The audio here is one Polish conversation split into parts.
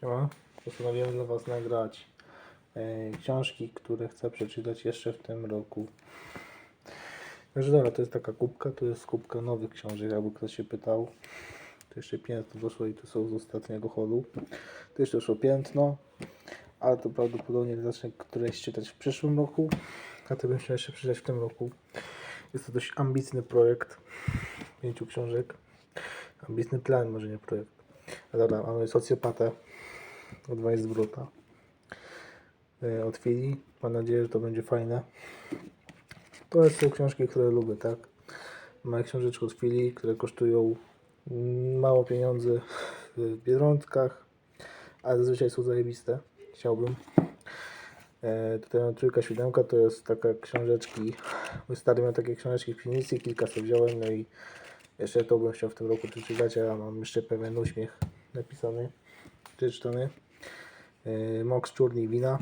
Siema. Postanowiłem dla Was nagrać e, książki, które chcę przeczytać jeszcze w tym roku. Także dobra, to jest taka kubka, to jest kubka nowych książek, jakby ktoś się pytał. To jeszcze piętno doszło i to są z ostatniego chodu. To jeszcze doszło piętno, ale to prawdopodobnie zacznę któreś czytać w przyszłym roku, a to bym chciał jeszcze przeczytać w tym roku. Jest to dość ambitny projekt, pięciu książek. Ambitny plan, może nie projekt. Dobra, mamy socjopatę od Weisbruta. E, Od Fili. Mam nadzieję, że to będzie fajne. To są książki, które lubię, tak? Mamy książeczki od Fili, które kosztują mało pieniędzy w biedronkach, ale zazwyczaj są zajebiste. Chciałbym. E, tutaj mam trójka siódemka, to jest taka książeczki. Mój stary miał takie książeczki w piwnicy, kilka sobie wziąłem, no i jeszcze to bym chciał w tym roku przeczytać, a mam jeszcze pewien uśmiech napisany, przeczytany. Yy, Mox Czurni Wina.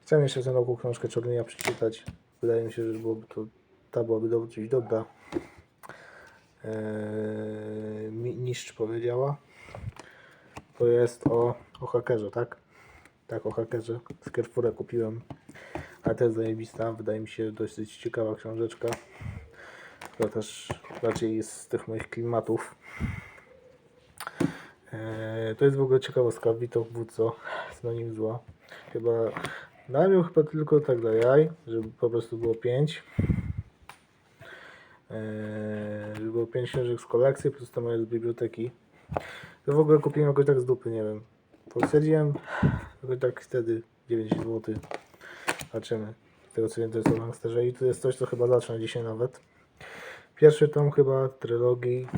Chcę jeszcze w tym roku książkę Czurnia przeczytać. Wydaje mi się, że byłoby to, ta byłaby dosyć dobra. Mi- Niszcz powiedziała. To jest o, o hakerze, tak? Tak, o hakerze. Z Carrefoura kupiłem. Ale też zajebista. Wydaje mi się dosyć ciekawa książeczka. To też raczej jest z tych moich klimatów. Eee, to jest w ogóle ciekawostka. Wito Buco, synonim zła. Chyba namiał chyba tylko tak dla jaj, żeby po prostu było 5. Eee, żeby było 5 książek z kolekcji, plus to moje z biblioteki. To w ogóle kupiłem jakoś tak z dupy, nie wiem. Posadziłem jakoś tak wtedy 9 zł. Zobaczymy. Z tego co wiem to jest o gangsterze i to jest coś co chyba zacznę dzisiaj nawet. Pierwszy tom chyba trylogii,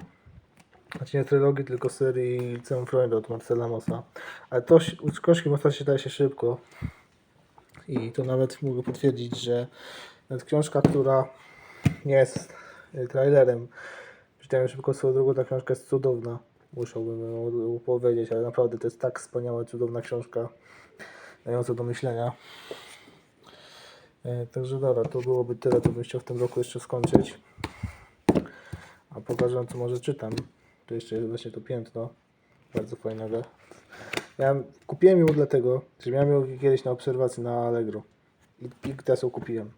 znaczy nie trylogii, tylko serii Liceum Freunda od Marcela Mossa. Ale to książki Mossa czyta się szybko. I to nawet mogę potwierdzić, że nawet książka, która nie jest y, trailerem, czytałem szybko swoją drogą, ta książka jest cudowna. Musiałbym ją powiedzieć, ale naprawdę to jest tak wspaniała, cudowna książka, dająca do myślenia. E, Także dobra, to byłoby tyle, to bym chciał w tym roku jeszcze skończyć. A pokażę co może czytam. To jeszcze jest właśnie to piętno. Bardzo fajnego. Ja kupiłem ją dlatego, że miałem ją kiedyś na obserwacji na Allegro. I, i teraz ją kupiłem.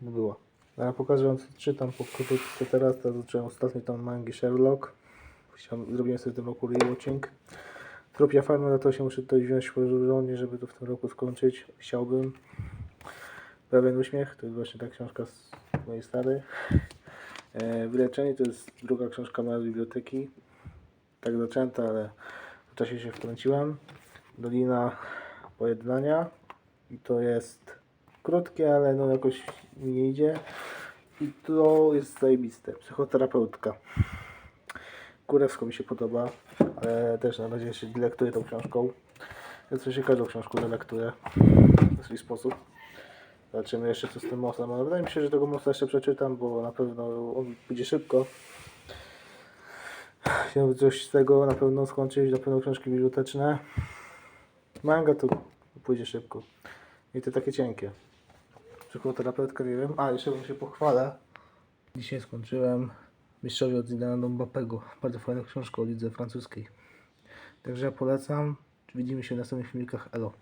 Bo była. A ja pokażę wam, czytam pokrótce teraz. Teraz zacząłem ostatni tam mangi Sherlock. Zrobiłem sobie w tym roku rewatching. Tropia Farma, to się muszę tutaj wziąć porządnie, żeby to w tym roku skończyć. Chciałbym. Pewien uśmiech, to jest właśnie ta książka z mojej starej. E, Wyleczenie to jest druga książka moja z biblioteki. Tak zaczęta, ale w czasie się wtrąciłem. Dolina Pojednania. I to jest krótkie, ale no jakoś mi nie idzie. I to jest zajebiste. Psychoterapeutka. Kurewsko mi się podoba, ale też na razie się delektuję tą książką. Ja coś się każdą książką delektuję w swój sposób. Zobaczymy jeszcze co z tym mostem, ale wydaje mi się, że tego mosta jeszcze przeczytam, bo na pewno on pójdzie szybko. Chciałbym coś z tego na pewno skończyć, na pewno książki biblioteczne. Manga to pójdzie szybko. I to takie cienkie. Psychoterapeutka nie wiem. A, jeszcze bym się pochwalę. Dzisiaj skończyłem Mistrzowie od Zidana Mbappego. Bardzo fajna książka o lidze francuskiej. Także ja polecam. Widzimy się w następnych filmikach. Elo.